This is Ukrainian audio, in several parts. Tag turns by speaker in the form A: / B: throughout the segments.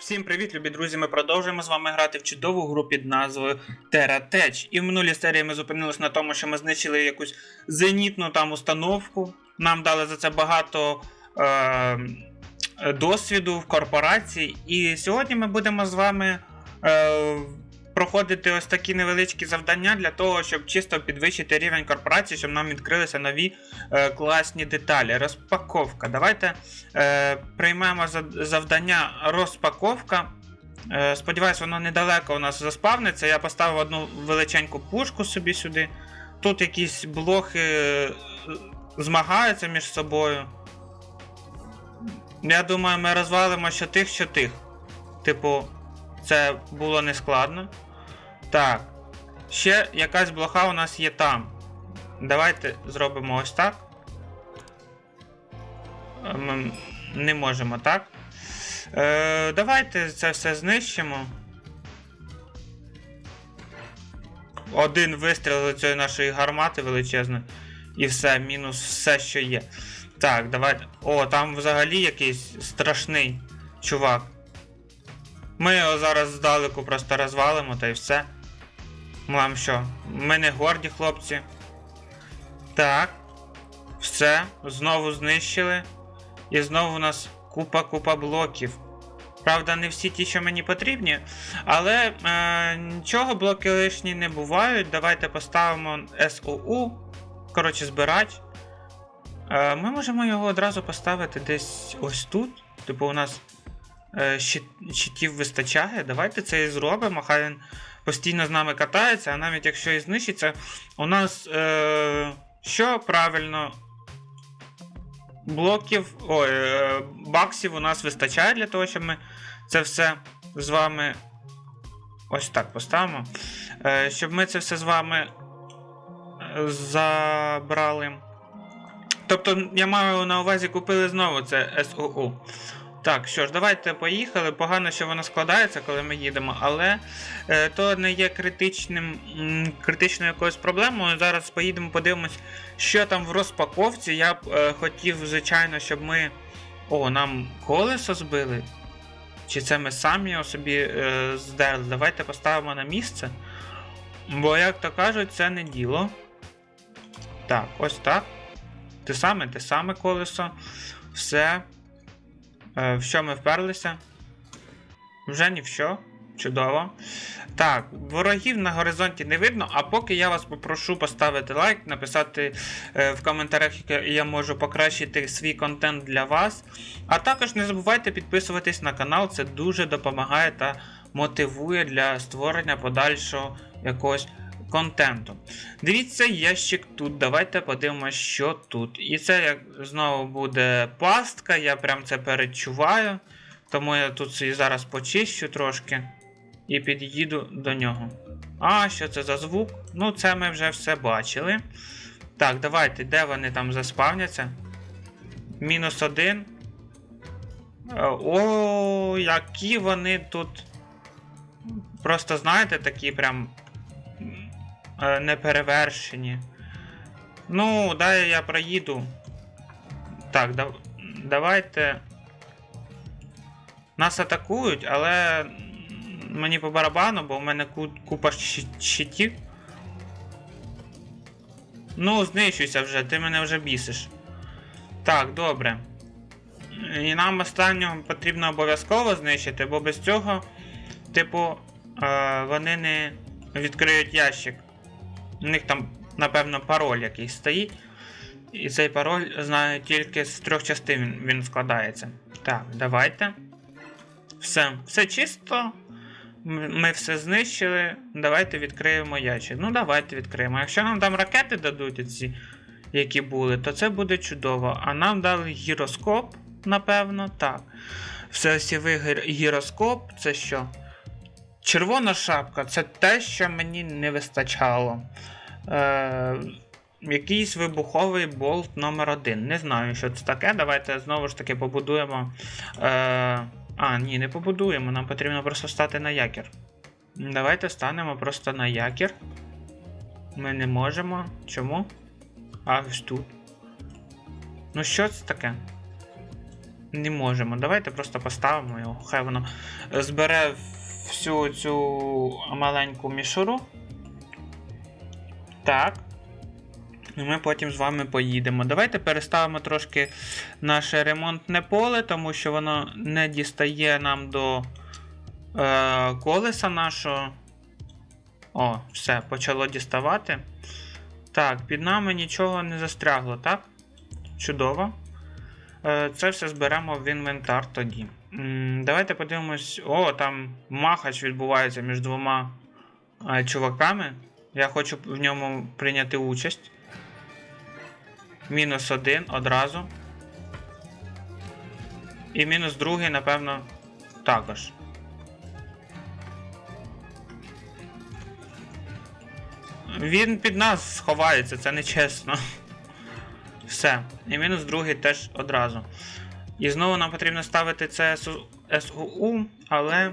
A: Всім привіт, любі друзі! Ми продовжуємо з вами грати в чудову гру під назвою TerraTech. І в минулій серії ми зупинилися на тому, що ми знищили якусь зенітну там установку. Нам дали за це багато е- досвіду в корпорації. І сьогодні ми будемо з вами е- проходити ось такі невеличкі завдання для того, щоб чисто підвищити рівень корпорації, щоб нам відкрилися нові е- класні деталі. Розпаковка. Давайте е, приймемо завдання розпаковка. Е, сподіваюсь, воно недалеко у нас заспавниться. Я поставив одну величеньку пушку собі сюди. Тут якісь блохи е, змагаються між собою. Я думаю, ми розвалимо що тих, що тих. Типу, це було нескладно. Так. Ще якась блоха у нас є там. Давайте зробимо ось так. Ми не можемо, так? Е, давайте це все знищимо. Один вистріл з цієї нашої гармати величезної. І все, мінус все, що є. Так, давайте. О, там взагалі якийсь страшний чувак. Ми його зараз здалеку просто розвалимо та й все. Нам що? Ми не горді, хлопці. Так. Все, знову знищили. І знову у нас купа-купа блоків. Правда, не всі ті, що мені потрібні. Але е, нічого, блоки лишні не бувають. Давайте поставимо SOU. Коротше, збирач. Е, ми можемо його одразу поставити десь ось тут. Типу, у нас е, щит, щитів вистачає. Давайте це і зробимо. Хай він постійно з нами катається, а навіть якщо і знищиться, у нас е, що правильно блоків, ой, е, баксів у нас вистачає для того, щоб ми це все з вами. Ось так поставимо. Е, Щоб ми це все з вами е, забрали. Тобто, я маю на увазі купили знову це SOU. Так, що ж, давайте поїхали. Погано, що воно складається, коли ми їдемо, але е, то не є критичним, м, критичною якоюсь проблемою. Зараз поїдемо, подивимось, що там в розпаковці. Я б е, хотів, звичайно, щоб ми. О, нам колесо збили. Чи це ми самі собі е, здерли? Давайте поставимо на місце. Бо, як то кажуть, це не діло. Так, ось так. Те саме, те саме колесо. Все. Е, в що ми вперлися? Вже ні в що. Чудово. Так, ворогів на горизонті не видно, а поки я вас попрошу поставити лайк, написати е, в коментарях, як я можу покращити свій контент для вас. А також не забувайте підписуватись на канал, це дуже допомагає та мотивує для створення подальшого якогось контенту. Дивіться, ящик тут. Давайте подивимося, що тут. І це як знову буде пастка, я прям це перечуваю. Тому я тут і зараз почищу трошки і під'їду до нього. А, що це за звук? Ну, це ми вже все бачили. Так, давайте, де вони там заспавняться? Мінус один. Е, О, які вони тут. Просто, знаєте, такі прям неперевершені. Ну, дай я проїду. Так, да, давайте. Нас атакують, але мені по барабану, бо в мене купа щи- щитів. Ну, знищуйся вже, ти мене вже бісиш. Так, добре. І нам останнього потрібно обов'язково знищити, бо без цього, типу, е, вони не відкриють ящик. У них там, напевно, пароль якийсь стоїть. І цей пароль знаю тільки з трьох частин він, складається. Так, давайте. Все, все чисто. Ми все знищили. Давайте відкриємо ящик. Ну, давайте відкриємо. Якщо нам там ракети дадуть ці, які були, то це буде чудово. А нам дали гіроскоп, напевно, так. Всесівий гір- гіроскоп це що? Червона шапка це те, що мені не вистачало. Е, якийсь вибуховий болт номер 1 Не знаю, що це таке. Давайте знову ж таки побудуємо. Е, а, ні, не побудуємо. Нам потрібно просто стати на якір. Давайте станемо просто на якір. Ми не можемо. Чому? А ось тут. Ну що це таке? не можемо. Давайте просто поставимо його. Хай воно збере всю цю маленьку мішуру. Так. І ми потім з вами поїдемо. Давайте переставимо трошки наше ремонтне поле, тому що воно не дістає нам до е, колеса нашого. О, все, почало діставати. Так, під нами нічого не застрягло, так? Чудово. Е, Це все зберемо в інвентар тоді. Давайте подивимось. О, там махач відбувається між двома чуваками. Я хочу в ньому прийняти участь. Мінус один одразу. І мінус другий, напевно, також. Він під нас сховається, це не чесно. Все. І мінус другий теж одразу. І знову нам потрібно ставити це СУ, але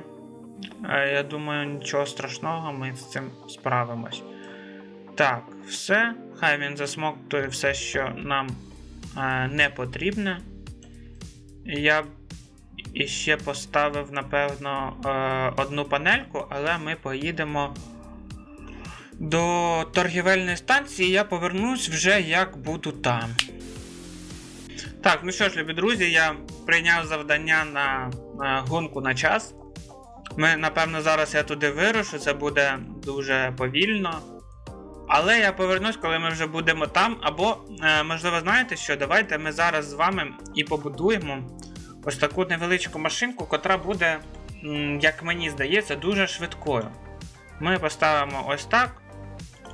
A: е, я думаю, нічого страшного, ми з цим справимось. Так, все. Хай він засмоктує все, що нам е, не потрібне. Я б іще поставив, напевно, е, одну панельку, але ми поїдемо до торгівельної станції. Я повернусь вже як буду там. Так, ну що ж, любі друзі, я прийняв завдання на, на гонку на час. Ми, напевно, зараз я туди вирушу, це буде дуже повільно. Але я повернусь, коли ми вже будемо там. Або, е, можливо, знаєте що, давайте ми зараз з вами і побудуємо ось таку невеличку машинку, котра буде, як мені здається, дуже швидкою. Ми поставимо ось так,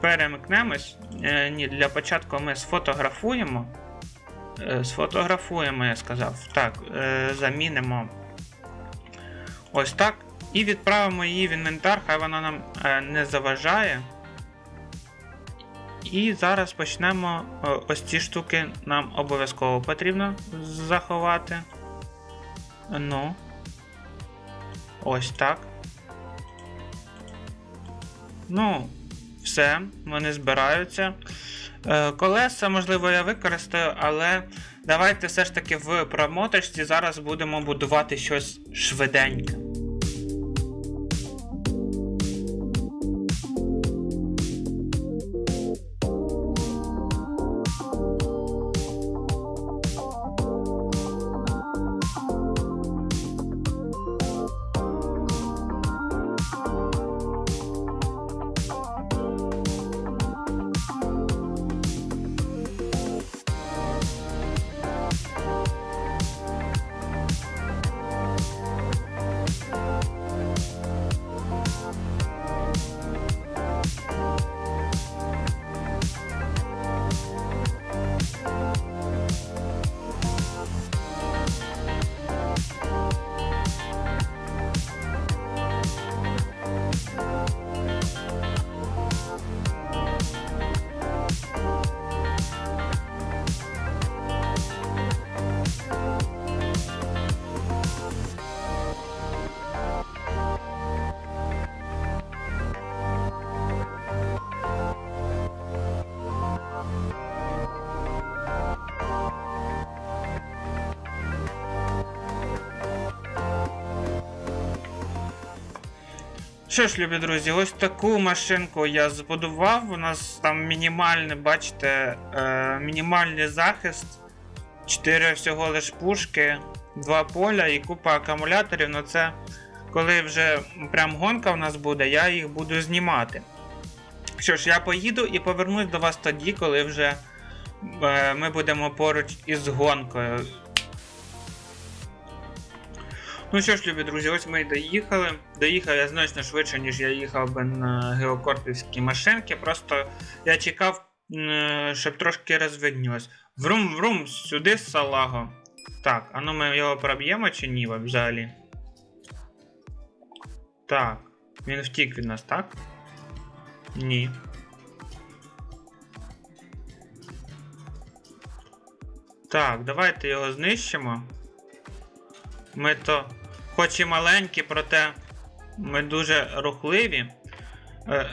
A: перемикнемось. Е, ні, для початку ми сфотографуємо. Е, Сфотографуємо, я сказав. Так, е, замінимо ось так. І відправимо її в інвентар, хай вона нам е, не заважає. І зараз почнемо ось ці штуки нам обов'язково потрібно заховати. Ну. Ось так. Ну, все, вони збираються. Е, Колеса, можливо, я використаю, але давайте все ж таки в промоточці зараз будемо будувати щось швиденьке. Що ж, любі друзі, ось таку машинку я збудував. У нас там мінімальний, бачите, е, мінімальний захист. 4 всього лиш пушки, 2 поля і купа акумуляторів. Ну це коли вже прям гонка в нас буде, я їх буду знімати. Що ж, я поїду і повернусь до вас тоді, коли вже е, ми будемо поруч із гонкою. Ну що ж, любі друзі, ось ми і доїхали. Доїхав я значно швидше, ніж я їхав би на геокорпівській машинці. Просто я чекав, щоб трошки розвиднілось. Врум, врум, сюди салаго. Так, а ну ми його проб'ємо чи ні взагалі? Так, він втік від нас, так? Ні. Так, давайте його знищимо. Ми то хоч і маленькі, проте ми дуже рухливі. Е,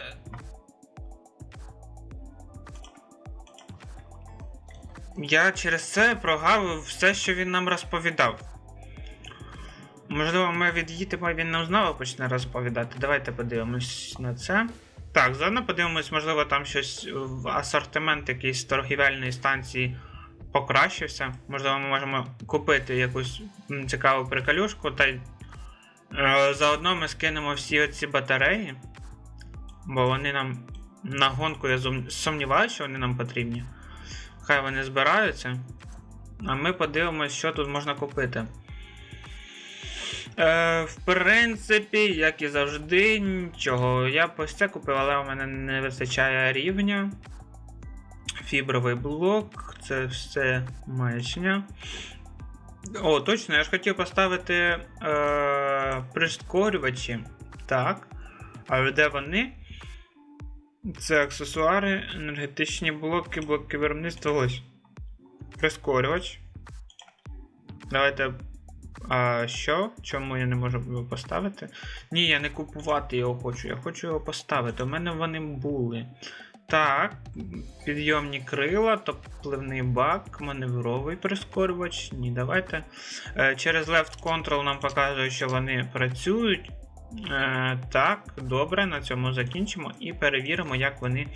A: Я через це прогавив все, що він нам розповідав. Можливо, ми від'їдемо, він нам знову почне розповідати. Давайте подивимось на це. Так, заодно подивимось, можливо, там щось в асортимент якийсь торгівельної станції покращився. Можливо, ми можемо купити якусь цікаву приколюшку, та й е, заодно ми скинемо всі оці батареї. Бо вони нам на гонку я сумніваюся, що вони нам потрібні. Хай вони збираються. А ми подивимось, що тут можна купити. Е, в принципі, як і завжди, нічого. Я ось це купив, але у мене не вистачає рівня. Фібровий блок, це все маячня. О, точно, я ж хотів поставити е, прискорювачі. Так. Але де вони? Це аксесуари, енергетичні блоки, блоки виробництва. Ось. Прискорювач. Давайте. А що? Чому я не можу його поставити? Ні, я не купувати його хочу. Я хочу його поставити. У мене вони були. Так, підйомні крила, топливний бак, маневровий прискорювач. Ні, давайте. Е, через Left Control нам показує, що вони працюють. Е, так, добре, на цьому закінчимо і перевіримо, як вони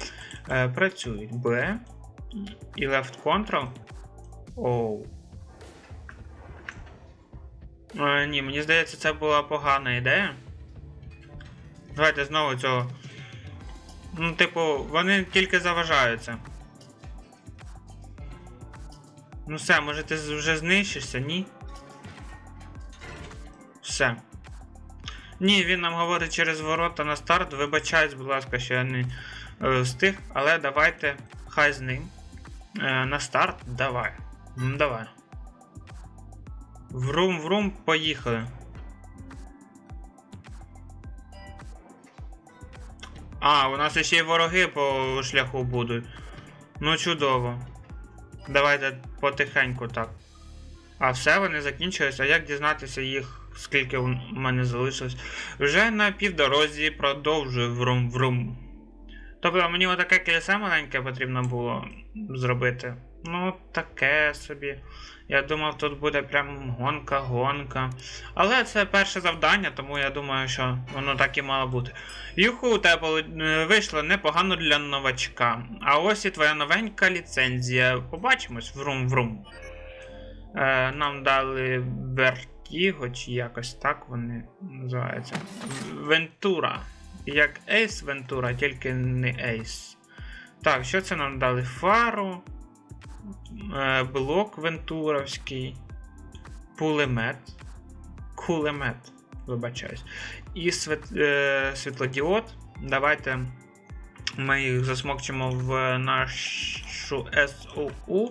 A: е, працюють. B і Left Control. Оу. Ні, мені здається, це була погана ідея. Давайте знову цього. Ну, типу, вони тільки заважаються. Ну все, може ти вже знищишся, ні? Все. Ні, він нам говорить через ворота на старт. Вибачаюсь, будь ласка, що я не е, встиг, але давайте хай з ним. Е, на старт давай. Давай. Врум, врум, поїхали. А, у нас ще й вороги по шляху будуть. Ну, чудово. Давайте потихеньку так. А все, вони закінчились. А як дізнатися їх, скільки в мене залишилось? Вже на півдорозі продовжую врум-врум. Тобто мені отаке кільце маленьке потрібно було зробити. Ну, таке собі. Я думав, тут буде прям гонка-гонка. Але це перше завдання, тому я думаю, що воно так і мало бути. Юху, у тебе е, вийшло непогано для новачка. А ось і твоя новенька ліцензія. Побачимось, врум-врум. Е, нам дали Vertigo, чи якось так вони називаються. Вентура. Як Ace Ventura, тільки не Ace. Так, що це нам дали? Фару. Е, блок Вентуровський. Пулемет. Кулемет. Вибачаюсь. І світ, е, світлодіод. Давайте ми їх засмокчимо в нашу SOU.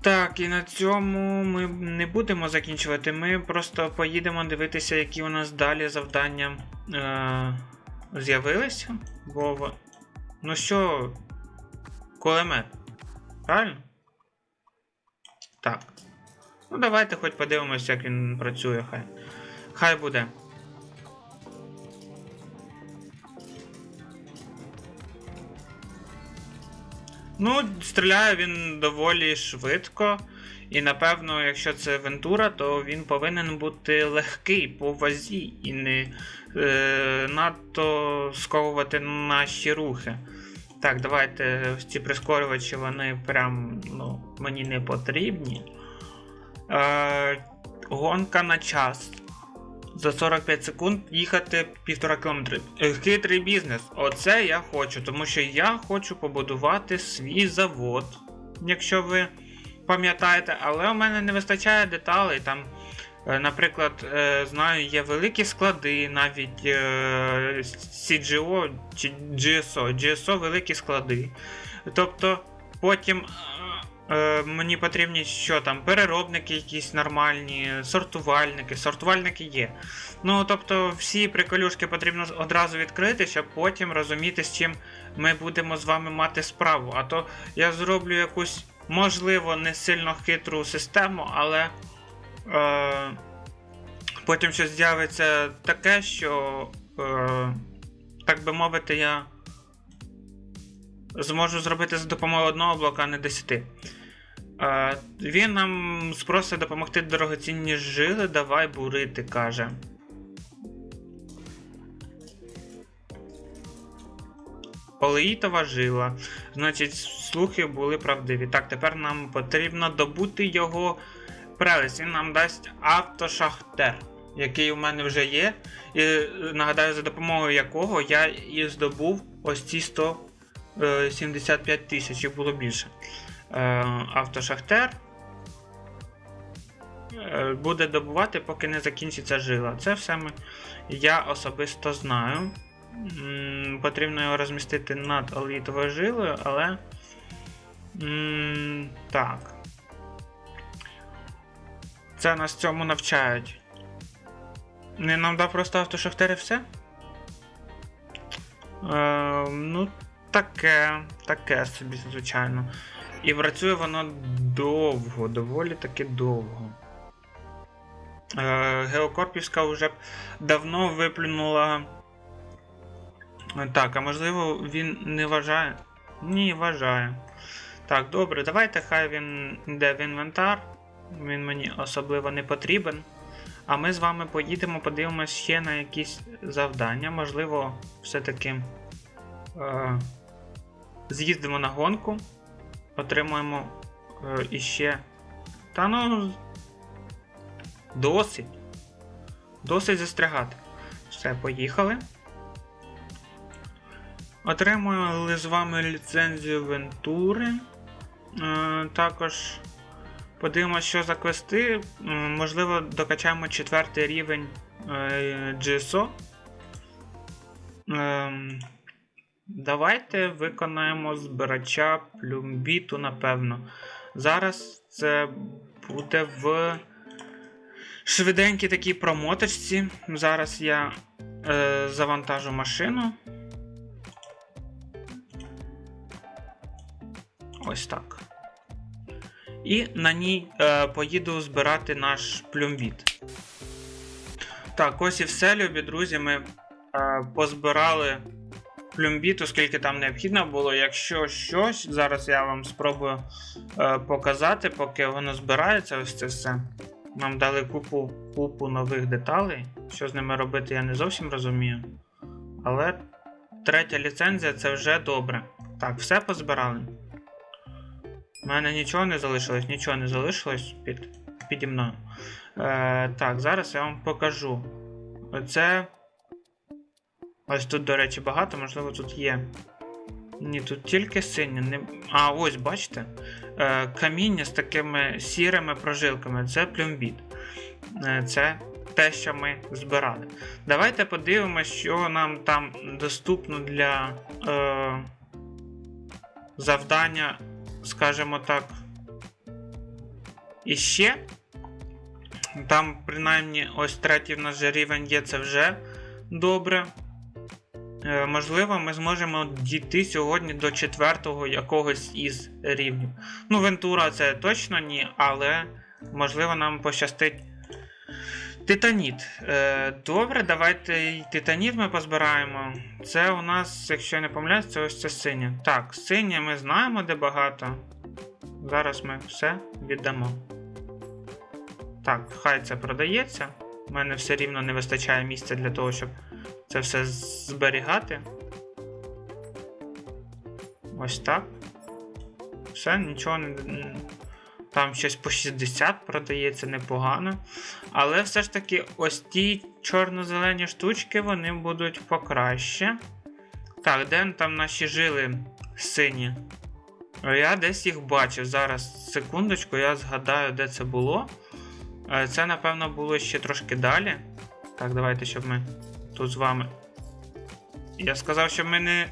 A: Так, і на цьому ми не будемо закінчувати. Ми просто поїдемо дивитися, які у нас далі завдання е- з'явилися. Бо. Ну що, кулемет? Правильно? Так. Ну, давайте хоч подивимося, як він працює, хай. Хай буде. Ну, стріляє він доволі швидко. І напевно, якщо це Вентура, то він повинен бути легкий по вазі і не е, надто сковувати наші рухи. Так, давайте ці прискорювачі, вони прям ну, мені не потрібні. Е, гонка на час. За 45 секунд їхати півтора кілометри. Е, Хитрий бізнес. Оце я хочу, тому що я хочу побудувати свій завод. Якщо ви пам'ятаєте, але у мене не вистачає деталей. Там, наприклад, е, знаю, є великі склади, навіть е, CGO чи GSO. GSO великі склади. Тобто, потім. Е, Мені потрібні що там, переробники якісь нормальні, сортувальники, сортувальники є. Ну, тобто, всі приколюшки потрібно одразу відкрити, щоб потім розуміти, з чим ми будемо з вами мати справу. А то я зроблю якусь, можливо, не сильно хитру систему, але е, потім щось з'явиться таке, що, е, так би мовити, я зможу зробити за допомогою одного блока, а не десяти. Е, він нам спросить допомогти дорогоцінні жили, давай бурити, каже. Олеїтова жила. Значить, слухи були правдиві. Так, тепер нам потрібно добути його прелесть. Він нам дасть автошахтер, який у мене вже є. І е, нагадаю, за допомогою якого я і здобув ось ці 175 тисяч, їх було більше. Е, Автошахтер е, буде добувати, поки не закінчиться жила. Це все ми, я особисто знаю. Потрібно його розмістити над олітовою жилою, але. Так. Це нас цьому навчають. Не нам дав просто автошахтер і все? Е, ну, таке, таке собі, звичайно. І працює воно довго, доволі таки довго. Е, Геокорпівська вже давно виплюнула. Так, а можливо він не вважає? Ні, вважає. Так, добре, давайте хай він йде в інвентар. Він мені особливо не потрібен. А ми з вами поїдемо, подивимось ще на якісь завдання. Можливо, все-таки е, з'їздимо на гонку, отримуємо е, іще. Та ну. Досить. Досить застрягати. Все, поїхали. Отримуємо з вами ліцензію Вентури. Е, також подивимося, що за квести. Можливо, докачаємо четвертий рівень е, GSO. Е, давайте виконаємо збирача плюмбіту, напевно. Зараз це буде в швиденькій такій промоточці. Зараз я е, завантажу машину. Ось так. І на ній е, поїду збирати наш плюмбіт. Так, ось і все, любі друзі. Ми е, позбирали плюмбіт, оскільки там необхідно було. Якщо щось, зараз я вам спробую е, показати, поки воно збирається, ось це все. Нам дали купу, купу нових деталей. Що з ними робити, я не зовсім розумію. Але третя ліцензія це вже добре. Так, все позбирали. У мене нічого не залишилось, нічого не залишилось під, піді мною. Е, так, зараз я вам покажу. Оце. Ось тут, до речі, багато, можливо, тут є. Ні, тут тільки синє. Не... А, ось, бачите? Е, каміння з такими сірими прожилками. Це плюмбіт. Е, це те, що ми збирали. Давайте подивимося, що нам там доступно для е, завдання скажімо так, іще. Там, принаймні, ось третій в нас же рівень є, це вже добре. Е, можливо, ми зможемо дійти сьогодні до четвертого якогось із рівнів. Ну, Вентура це точно ні, але можливо нам пощастить. Титаніт. Е, добре, давайте і титаніт ми позбираємо. Це у нас, якщо я не помиляюсь, це ось це синє. Так, синє ми знаємо, де багато. Зараз ми все віддамо. Так, хай це продається. У мене все рівно не вистачає місця для того, щоб це все зберігати. Ось так. Все, нічого не. Там щось по 60 продається непогано. Але все ж таки, ось ті чорно-зелені штучки вони будуть покраще. Так, де там наші жили сині? Я десь їх бачив. Зараз, секундочку, я згадаю, де це було. Е, це, напевно, було ще трошки далі. Так, давайте, щоб ми тут з вами. Я сказав, що ми не.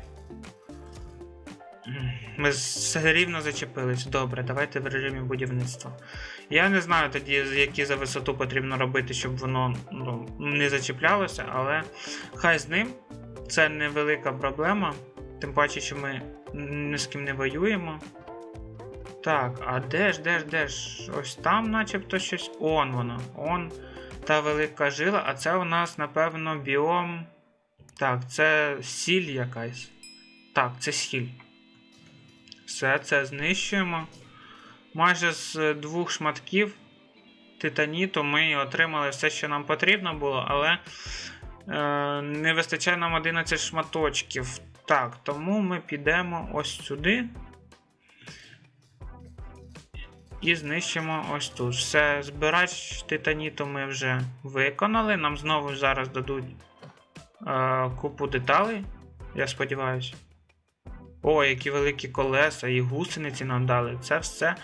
A: Ми все рівно зачепились. Добре, давайте в режимі будівництва. Я не знаю тоді, які за висоту потрібно робити, щоб воно ну, не зачіплялося, але хай з ним це невелика проблема. Тим паче, що ми ні з ким не воюємо. Так, а де ж, де ж, де ж? Ось там начебто щось. Он воно. Он та велика жила, а це у нас, напевно, біом. Так, це сіль якась. Так, це сіль. Все це знищуємо. майже з двох шматків титаніту ми отримали все, що нам потрібно було, але е, не вистачає нам 11 шматочків. Так, тому ми підемо ось сюди. І знищимо ось тут. Все, збирач титаніту ми вже виконали. Нам знову зараз дадуть е, купу деталей. Я сподіваюся. О, які великі колеса і гусениці нам дали. Це все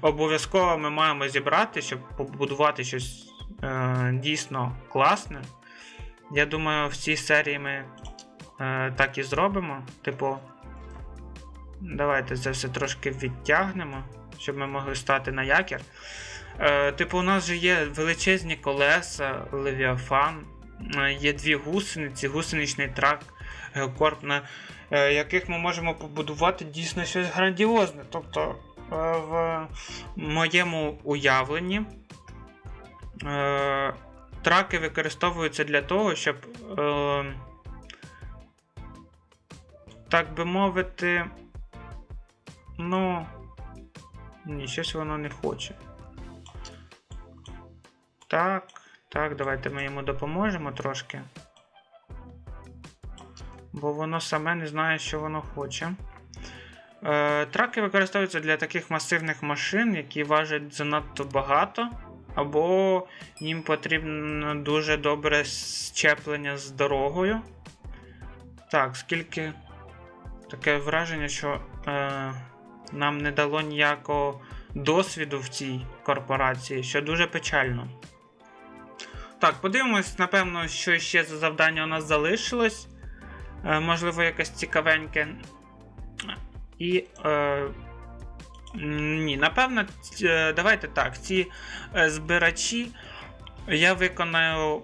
A: обов'язково ми маємо зібрати, щоб побудувати щось е, дійсно класне. Я думаю, в цій серії ми е, так і зробимо. Типу, давайте це все трошки відтягнемо, щоб ми могли стати на якір. Е, типу, у нас же є величезні колеса, левіафан, е, є дві гусениці, гусеничний трак, геокорп, на е, яких ми можемо побудувати дійсно щось грандіозне. Тобто, е, в моєму уявленні е, траки використовуються для того, щоб, так би мовити, ну, ні, щось воно не хоче. Так, так, давайте ми йому допоможемо трошки. Бо воно саме не знає, що воно хоче. Е, траки використовуються для таких масивних машин, які важать занадто багато, або їм потрібно дуже добре щеплення з дорогою. Так, скільки таке враження, що е, нам не дало ніякого досвіду в цій корпорації, що дуже печально. Так, подивимось, напевно, що ще за завдання у нас залишилось. Е, можливо, якесь цікавеньке. І. Е, ні, напевно, е, давайте так. Ці е, збирачі я виконаю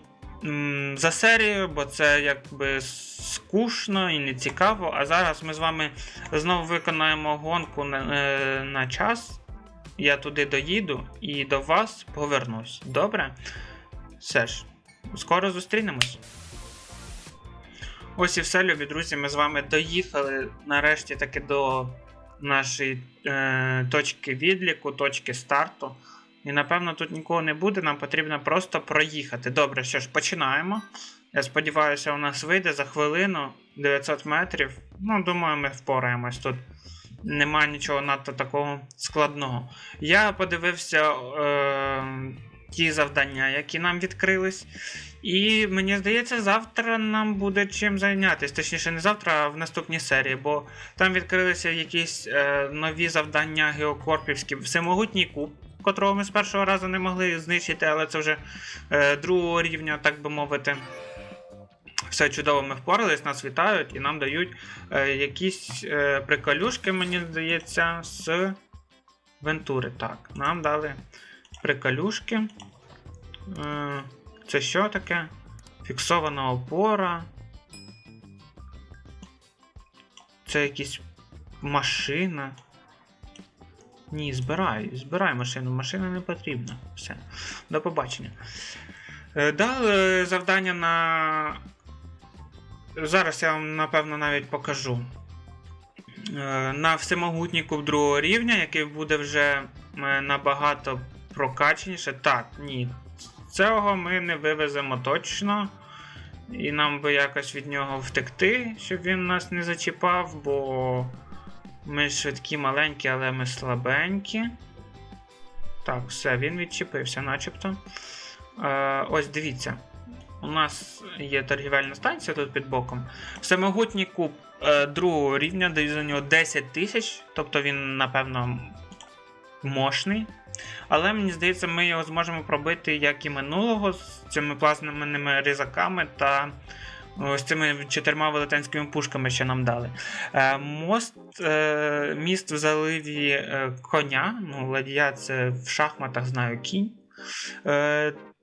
A: за серію, бо це якби скучно і не цікаво. А зараз ми з вами знову виконаємо гонку на, на час. Я туди доїду і до вас повернусь. Добре? Все ж, скоро зустрінемось. Ось і все, любі друзі. Ми з вами доїхали нарешті таки до нашої е, точки відліку, точки старту. І напевно тут нікого не буде, нам потрібно просто проїхати. Добре, що ж, починаємо. Я сподіваюся, у нас вийде за хвилину 900 метрів. Ну, думаю, ми впораємось тут. Нема нічого надто такого складного. Я подивився е, ті завдання, які нам відкрились. І мені здається, завтра нам буде чим зайнятися. Точніше, не завтра, а в наступній серії, бо там відкрилися якісь е, нові завдання геокорпівські. Всемогутній куб, котрого ми з першого разу не могли знищити, але це вже е, другого рівня, так би мовити. Все чудово, ми впорались, нас вітають і нам дають е, якісь е, приколюшки, мені здається, з Вентури. Так, нам дали приколюшки. Е, це що таке? Фіксована опора. Це якась машина. Ні, збирай, збирай машину. Машина не потрібна. Все. До побачення. Е, Дали завдання на. Зараз я вам напевно навіть покажу. Е, На всемогутній куб другого рівня, який буде вже набагато прокачаніше. Так, ні. Цього ми не вивеземо точно. І нам би якось від нього втекти, щоб він нас не зачіпав, бо ми швидкі маленькі, але ми слабенькі. Так, все, він відчепився, начебто. Е, ось дивіться. У нас є торгівельна станція тут під боком. Всемогутній куб е, другого рівня дає за нього 10 тисяч, тобто він, напевно, мощний. Але мені здається, ми його зможемо пробити, як і минулого, з цими плазменними різаками та з цими чотирма велетенськими пушками, що нам дали. Е, мост, е, міст в заливі е, коня. Ну, ладія це в шахматах знаю кінь.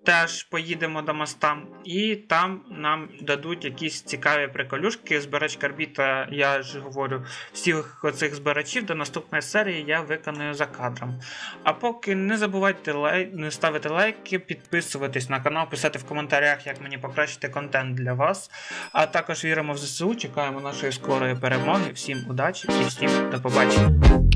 A: Теж поїдемо до моста, і там нам дадуть якісь цікаві приколюшки. Збирач карбіта, я ж говорю, всіх оцих збирачів до наступної серії я виконую за кадром. А поки не забувайте лай... ставити лайки, підписуватись на канал, писати в коментарях, як мені покращити контент для вас. А також віримо в ЗСУ, чекаємо нашої скорої перемоги. Всім удачі і всім до побачення.